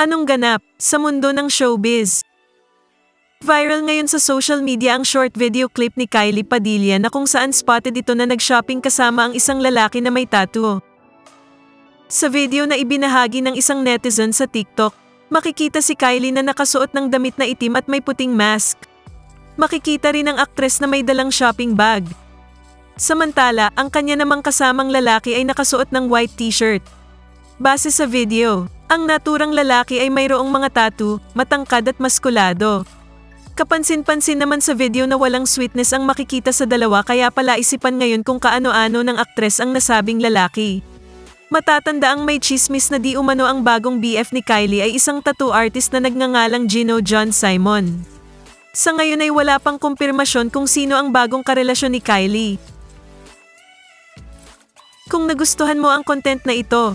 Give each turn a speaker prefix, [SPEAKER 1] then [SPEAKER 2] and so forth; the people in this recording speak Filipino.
[SPEAKER 1] Anong ganap sa mundo ng showbiz? Viral ngayon sa social media ang short video clip ni Kylie Padilla na kung saan spotted ito na nag-shopping kasama ang isang lalaki na may tattoo. Sa video na ibinahagi ng isang netizen sa TikTok, makikita si Kylie na nakasuot ng damit na itim at may puting mask. Makikita rin ang aktres na may dalang shopping bag. Samantala, ang kanya namang kasamang lalaki ay nakasuot ng white t-shirt. Base sa video, ang naturang lalaki ay mayroong mga tattoo, matangkad at maskulado. Kapansin-pansin naman sa video na walang sweetness ang makikita sa dalawa kaya pala isipan ngayon kung kaano-ano ng aktres ang nasabing lalaki. Matatanda ang may chismis na di umano ang bagong BF ni Kylie ay isang tattoo artist na nagngangalang Gino John Simon. Sa ngayon ay wala pang kumpirmasyon kung sino ang bagong karelasyon ni Kylie. Kung nagustuhan mo ang content na ito,